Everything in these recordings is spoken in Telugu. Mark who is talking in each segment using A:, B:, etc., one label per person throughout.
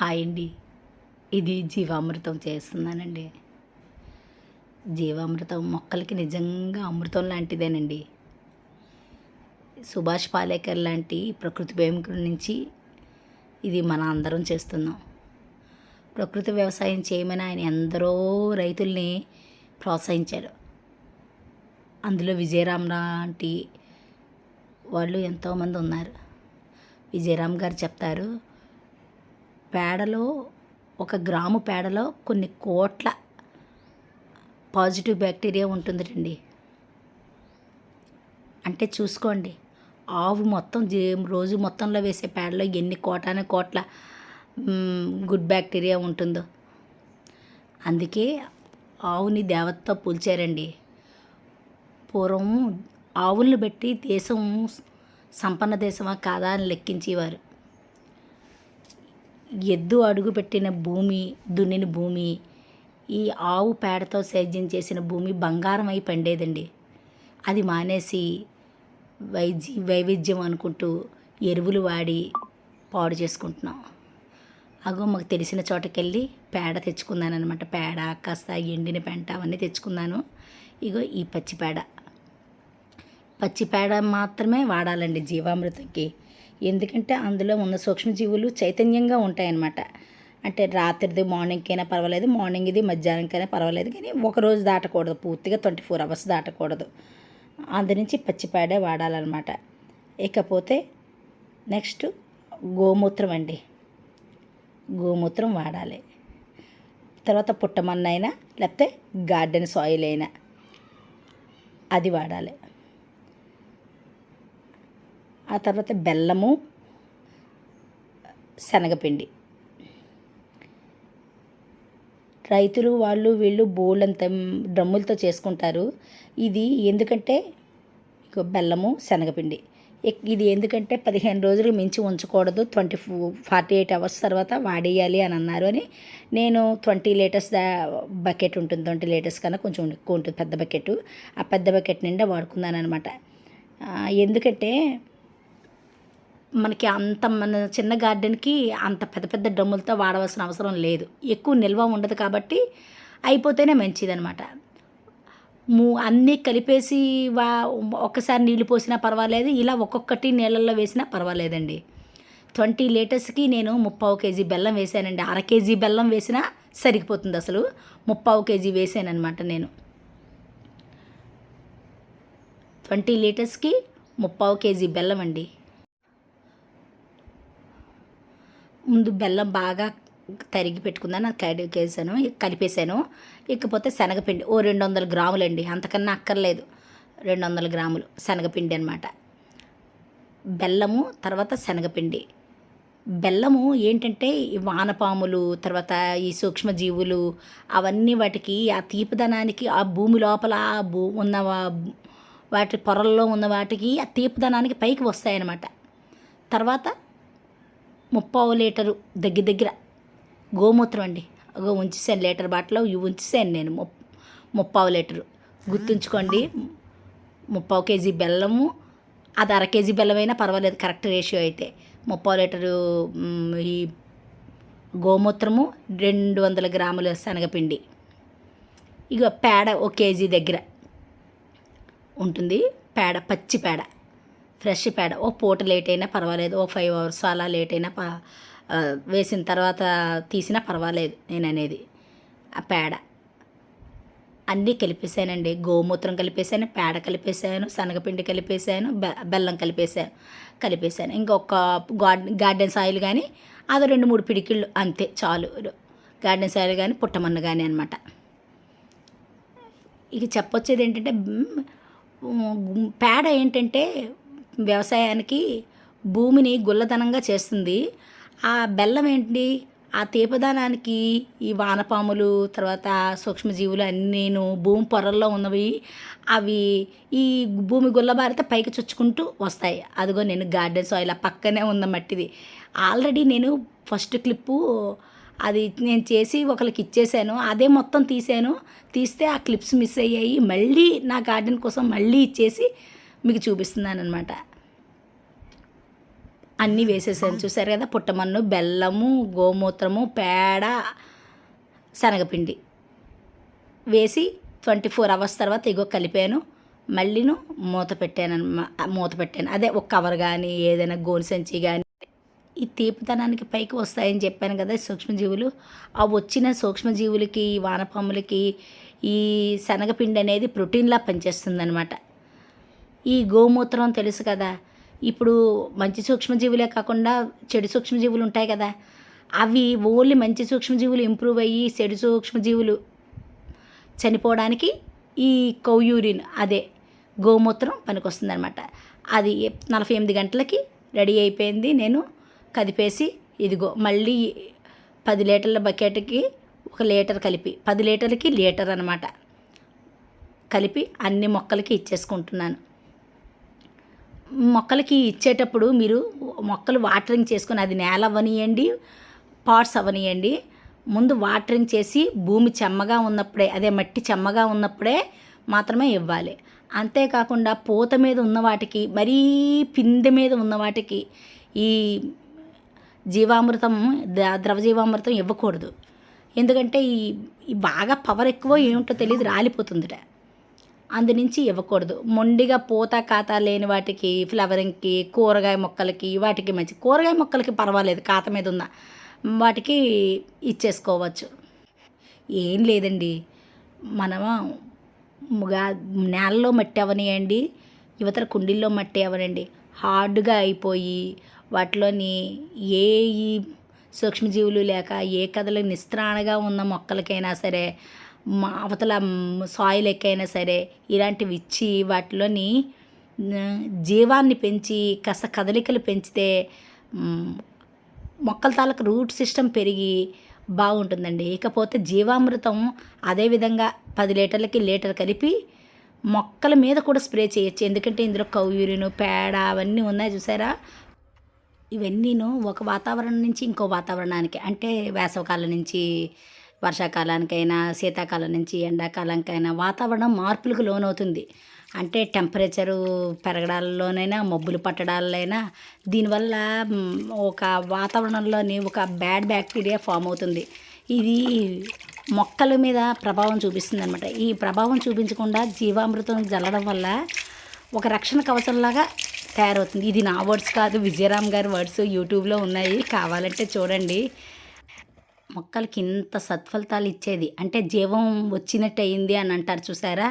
A: హాయ్ అండి. ఇది జీవామృతం చేస్తున్నానండి. జీవామృతం మొక్కలకి నిజంగా అమృతం లాంటిదేనండి. సుభాష్ పాలేకర్ లాంటి ప్రకృతి ప్రేమికుల నుంచి ఇది మన అందరం చేస్తున్నాం. ప్రకృతి వ్యవసాయం చేయమని ఆయన ఎందరో రైతుల్ని ప్రోత్సహించారు. అందులో విజయరామ్ లాంటి వాళ్ళు ఎంతోమంది ఉన్నారు. విజయరామ్ గారు చెప్తారు పేడలో ఒక గ్రాము పేడలో కొన్ని కోట్ల పాజిటివ్ బ్యాక్టీరియా ఉంటుందండి అంటే చూసుకోండి ఆవు మొత్తం రోజు మొత్తంలో వేసే పేడలో ఎన్ని కోటాన కోట్ల గుడ్ బ్యాక్టీరియా ఉంటుందో. అందుకే ఆవుని దేవతతో పోల్చారండి. పూర్వం ఆవులను బట్టి దేశం సంపన్న దేశమా కాదా అని లెక్కించేవారు. ఎద్దు అడుగుపెట్టిన భూమి దున్నిన భూమి ఈ ఆవు పేడతో సేద్యం చేసిన భూమి బంగారం అయి పండేదండి. అది మానేసి వైద్య వైవిధ్యం అనుకుంటూ ఎరువులు వాడి పాడు చేసుకుంటున్నాం. అగో మాకు తెలిసిన చోటకెళ్ళి పేడ తెచ్చుకున్నాను అనమాట పేడ కాస్త ఎండిన పెంట అవన్నీ తెచ్చుకున్నాను ఇగో ఈ పచ్చి పేడ. పచ్చి పేడ మాత్రమే వాడాలండి జీవామృతంకి. ఎందుకంటే అందులో ఉన్న సూక్ష్మజీవులు చైతన్యంగా ఉంటాయన్నమాట. అంటే రాత్రిది మార్నింగ్కైనా పర్వాలేదు మార్నింగ్ ఇది మధ్యాహ్నంకైనా పర్వాలేదు కానీ ఒక రోజు దాటకూడదు. పూర్తిగా ట్వంటీ ఫోర్ అవర్స్ దాటకూడదు. అందు నుంచి పచ్చిపాడే వాడాలన్నమాట. ఇకపోతే నెక్స్ట్ గోమూత్రం అండి. గోమూత్రం వాడాలి. తర్వాత పుట్టమన్న అయినా లేకపోతే గార్డెన్ సాయిల్ అయినా అది వాడాలి. ఆ తర్వాత బెల్లము శనగపిండి. రైతులు వాళ్ళు వీళ్ళు బోళ్ళంత డ్రమ్ములతో చేసుకుంటారు. ఇది ఎందుకంటే బెల్లము శనగపిండి. ఇది ఎందుకంటే పదిహేను రోజులు మించి ఉంచకూడదు. ట్వంటీ ఫార్టీ ఎయిట్ అవర్స్ తర్వాత వాడేయాలి అని అన్నారు అని నేను ట్వంటీ లీటర్స్ బకెట్ ఉంటుంది. ట్వంటీ లీటర్స్ కన్నా కొంచెం ఎక్కువ ఉంటుంది పెద్ద బకెట్. ఆ పెద్ద బకెట్ నిండా వాడుకున్నాను అనమాట ఎందుకంటే మనకి అంత మన చిన్న గార్డెన్కి అంత పెద్ద పెద్ద డ్రమ్ములతో వాడవలసిన అవసరం లేదు. ఎక్కువ నిల్వ ఉండదు కాబట్టి అయిపోతేనే మంచిదనమాట మూ అన్నీ కలిపేసి వా ఒక్కసారి నీళ్ళు పోసినా పర్వాలేదు ఇలా ఒక్కొక్కటి నీళ్ళల్లో వేసినా పర్వాలేదండి. ట్వంటీ లీటర్స్కి నేను ముప్పావు కేజీ బెల్లం వేసానండి. అర కేజీ బెల్లం వేసినా సరిగిపోతుంది అసలు. ముప్పావు కేజీ వేసానమాట నేను. ట్వంటీ లీటర్స్కి ముప్పావు కేజీ బెల్లం అండి. ముందు బెల్లం బాగా తరిగి పెట్టుకున్నాను అది కడిగేసాను కలిపేసాను. ఇకపోతే శనగపిండి ఓ రెండు వందల గ్రాములండి. అంతకన్నా అక్కర్లేదు. రెండు వందల గ్రాములు శనగపిండి అనమాట బెల్లము తర్వాత శనగపిండి. బెల్లము ఏంటంటే ఈ వానపాములు తర్వాత ఈ సూక్ష్మజీవులు అవన్నీ వాటికి ఆ తీపిదనానికి ఆ భూమి లోపల ఆ భూ ఉన్న వా- వాటి పొరల్లో ఉన్న వాటికి ఆ తీపిదనానికి పైకి వస్తాయన్నమాట. తర్వాత ముప్పావు లీటరు దగ్గర దగ్గర గోమూత్రం అండి. అగో ఉంచేసాను లీటర్ బాటలో. ఇవి ఉంచేసాను నేను ముప్ ముప్పావు లీటరు. గుర్తుంచుకోండి ముప్పావు కేజీ బెల్లము అది అర కేజీ బెల్లం అయినా పర్వాలేదు కరెక్ట్ రేషియో అయితే. ముప్పావు లీటరు ఈ గోమూత్రము రెండు వందల గ్రాముల శనగపిండి. ఇక పేడ ఒక కేజీ దగ్గర ఉంటుంది. పేడ పచ్చి పేడ. ఫ్రెష్ పేడ ఓ పూట లేట్ అయినా పర్వాలేదు. ఓ ఫైవ్ అవర్స్ అలా లేట్ అయినా ప వేసిన తర్వాత తీసినా పర్వాలేదు నేను అనేది. ఆ పేడ అన్నీ కలిపేసానండి. గోమూత్రం కలిపేసాను పేడ కలిపేసాను శనగపిండి కలిపేసాను బెల్లం కలిపేసాను కలిపేసాను. ఇంకొక గార్డెన్ గార్డెన్ సాయిల్ కానీ అది రెండు మూడు పిడికిళ్ళు అంతే చాలు. గార్డెన్ సాయిల్ కానీ పుట్టమన్ను కానీ అనమాట ఇక చెప్పొచ్చేది ఏంటంటే పేడ ఏంటంటే వ్యవసాయానికి భూమిని గుల్లదనంగా చేస్తుంది. ఆ బెల్లం ఏంటి? ఆ తీపదానానికి ఈ వానపాములు తర్వాత సూక్ష్మజీవులు అన్నీను భూమి పొరల్లో ఉన్నవి అవి ఈ భూమి గుల్లబారితే పైకి చొచ్చుకుంటూ వస్తాయి. అదిగో నేను గార్డెన్ సాయిల్ ఆ పక్కనే ఉన్న మట్టిది. ఆల్రెడీ నేను ఫస్ట్ క్లిప్పు అది నేను చేసి ఒకరికి ఇచ్చేసాను. అదే మొత్తం తీసాను. తీస్తే ఆ క్లిప్స్ మిస్ అయ్యాయి. మళ్ళీ నా గార్డెన్ కోసం మళ్ళీ ఇచ్చేసి మీకు చూపిస్తున్నాను అనమాట అన్నీ వేసేసాను. చూసారు కదా? పుట్టమన్ను బెల్లము గోమూత్రము పేడ శనగపిండి. వేసి ట్వంటీ ఫోర్ అవర్స్ తర్వాత ఇగో కలిపాను. మళ్ళీను మూత పెట్టాను మూత పెట్టాను. అదే ఒక కవర్ కానీ ఏదైనా గోలు సంచి కానీ ఈ తీపితనానికి పైకి వస్తాయని చెప్పాను కదా సూక్ష్మజీవులు. ఆ వచ్చిన సూక్ష్మజీవులకి ఈ వానపాములకి ఈ శనగపిండి అనేది ప్రోటీన్లా పనిచేస్తుంది అనమాట ఈ గోమూత్రం తెలుసు కదా. ఇప్పుడు మంచి సూక్ష్మజీవులే కాకుండా చెడు సూక్ష్మజీవులు ఉంటాయి కదా. అవి ఓన్లీ మంచి సూక్ష్మజీవులు ఇంప్రూవ్ అయ్యి చెడు సూక్ష్మజీవులు చనిపోవడానికి ఈ కౌయూరిన్ అదే గోమూత్రం పనికొస్తుందనమాట అది నలభై ఎనిమిది గంటలకి రెడీ అయిపోయింది. నేను కదిపేసి ఇదిగో మళ్ళీ పది లీటర్ల బకెట్కి ఒక లీటర్ కలిపి పది లీటర్లకి లీటర్ అనమాట కలిపి అన్ని మొక్కలకి ఇచ్చేసుకుంటున్నాను. మొక్కలకి ఇచ్చేటప్పుడు మీరు మొక్కలు వాటరింగ్ చేసుకొని అది నేల అవనియండి పాట్స్ అవనియండి. ముందు వాటరింగ్ చేసి భూమి చెమ్మగా ఉన్నప్పుడే అదే మట్టి చెమ్మగా ఉన్నప్పుడే మాత్రమే ఇవ్వాలి. అంతేకాకుండా పూత మీద ఉన్న వాటికి మరీ పిందె మీద ఉన్న వాటికి ఈ జీవామృతం ద- ద్రవ జీవామృతం ఇవ్వకూడదు. ఎందుకంటే ఈ ఈ బాగా పవర్ ఎక్కువ ఏమిటో తెలియదు రాలిపోతుందిట. అందునుంచి ఇవ్వకూడదు. మొండిగా పూత కాత లేని వాటికి ఫ్లవరింగ్కి కూరగాయ మొక్కలకి వాటికి మంచి కూరగాయ మొక్కలకి పర్వాలేదు కాత మీద ఉన్న వాటికి ఇచ్చేసుకోవచ్చు. ఏం లేదండి. మనము నేలలో మట్టి అవనియండి యువతల కుండీల్లో మట్టి అవనండి. హార్డ్గా అయిపోయి వాటిలోని ఏ ఈ సూక్ష్మజీవులు లేక ఏ కథలు నిస్త్రాణగా ఉన్న మొక్కలకైనా సరే అవతల సాయిల్ ఎక్కైనా సరే ఇలాంటివి ఇచ్చి వాటిలోని జీవాన్ని పెంచి కాస్త కదలికలు పెంచితే మొక్కల తాలూకు రూట్ సిస్టమ్ పెరిగి బాగుంటుందండి. ఇకపోతే జీవామృతం అదేవిధంగా పది లీటర్లకి లీటర్ కలిపి మొక్కల మీద కూడా స్ప్రే చేయొచ్చు. ఎందుకంటే ఇందులో కౌయూరిను పేడ అవన్నీ ఉన్నాయి చూసారా? ఇవన్నీను ఒక వాతావరణం నుంచి ఇంకో వాతావరణానికి అంటే వేసవకాలం నుంచి వర్షాకాలానికైనా శీతాకాలం నుంచి ఎండాకాలానికైనా వాతావరణం మార్పులకు లోనవుతుంది. అంటే టెంపరేచరు పెరగడాల్లోనైనా మబ్బులు పట్టడాలైనా దీనివల్ల ఒక వాతావరణంలోని ఒక బ్యాడ్ బ్యాక్టీరియా ఫామ్ అవుతుంది. ఇది మొక్కల మీద ప్రభావం చూపిస్తుంది అనమాట ఈ ప్రభావం చూపించకుండా జీవామృతం జల్లడం వల్ల ఒక రక్షణ కవచంలాగా తయారవుతుంది. ఇది నా వర్డ్స్ కాదు విజయరామ్ గారి వర్డ్స్ యూట్యూబ్లో ఉన్నాయి. కావాలంటే చూడండి. మొక్కలకి ఇంత సత్ఫలితాలు ఇచ్చేది. అంటే జీవం వచ్చినట్టు అయింది అని అంటారు చూసారా?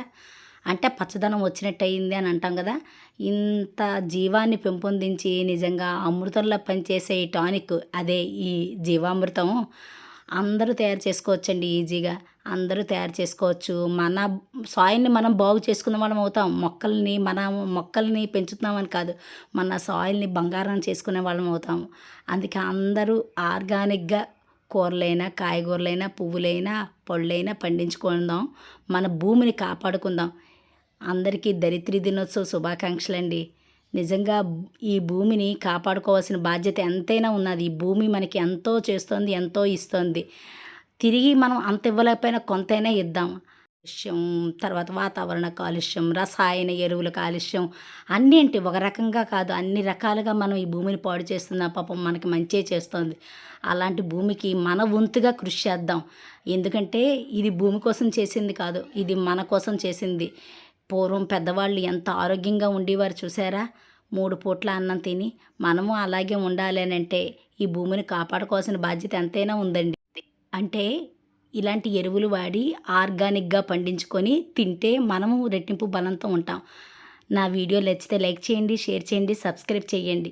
A: అంటే పచ్చదనం వచ్చినట్టు అయింది అని అంటాం కదా? ఇంత జీవాన్ని పెంపొందించి నిజంగా అమృతంలో పనిచేసే ఈ టానిక్ అదే ఈ జీవామృతం అందరూ తయారు చేసుకోవచ్చండి ఈజీగా. అందరూ తయారు చేసుకోవచ్చు. మన సాయిల్ని మనం బాగు చేసుకున్న వాళ్ళం అవుతాం. మొక్కల్ని మనం మొక్కల్ని పెంచుతున్నామని కాదు మన సాయిల్ని బంగారం చేసుకునే వాళ్ళం అవుతాం. అందుకే అందరూ ఆర్గానిక్గా కూరలైనా కాయగూరలైనా పువ్వులైనా పళ్ళైనా పండించుకుందాం. మన భూమిని కాపాడుకుందాం. అందరికీ దరిద్రి దినోత్సవ శుభాకాంక్షలు అండి నిజంగా ఈ భూమిని కాపాడుకోవాల్సిన బాధ్యత ఎంతైనా ఉన్నది. ఈ భూమి మనకి ఎంతో చేస్తోంది ఎంతో ఇస్తోంది. తిరిగి మనం అంత ఇవ్వలేకపోయినా కొంతైనా ఇద్దాం. కాలుష్యం తర్వాత వాతావరణ కాలుష్యం రసాయన ఎరువుల కాలుష్యం అన్నింటి ఏంటి ఒక రకంగా కాదు. అన్ని రకాలుగా మనం ఈ భూమిని పాడు చేస్తున్నాం పాపం మనకి మంచే చేస్తుంది. అలాంటి భూమికి మన వంతుగా కృషి చేద్దాం. ఎందుకంటే ఇది భూమి కోసం చేసింది కాదు ఇది మన కోసం చేసింది. పూర్వం పెద్దవాళ్ళు ఎంత ఆరోగ్యంగా ఉండేవారు చూసారా? మూడు పూట్ల అన్నం తిని మనము అలాగే ఉండాలి అని అంటే ఈ భూమిని కాపాడుకోవాల్సిన బాధ్యత ఎంతైనా ఉందండి. అంటే ఇలాంటి ఎరువులు వాడి ఆర్గానిక్గా పండించుకొని తింటే మనము రెట్టింపు బలంతో ఉంటాం. నా వీడియో నచ్చితే లైక్ చేయండి షేర్ చేయండి సబ్స్క్రైబ్ చేయండి.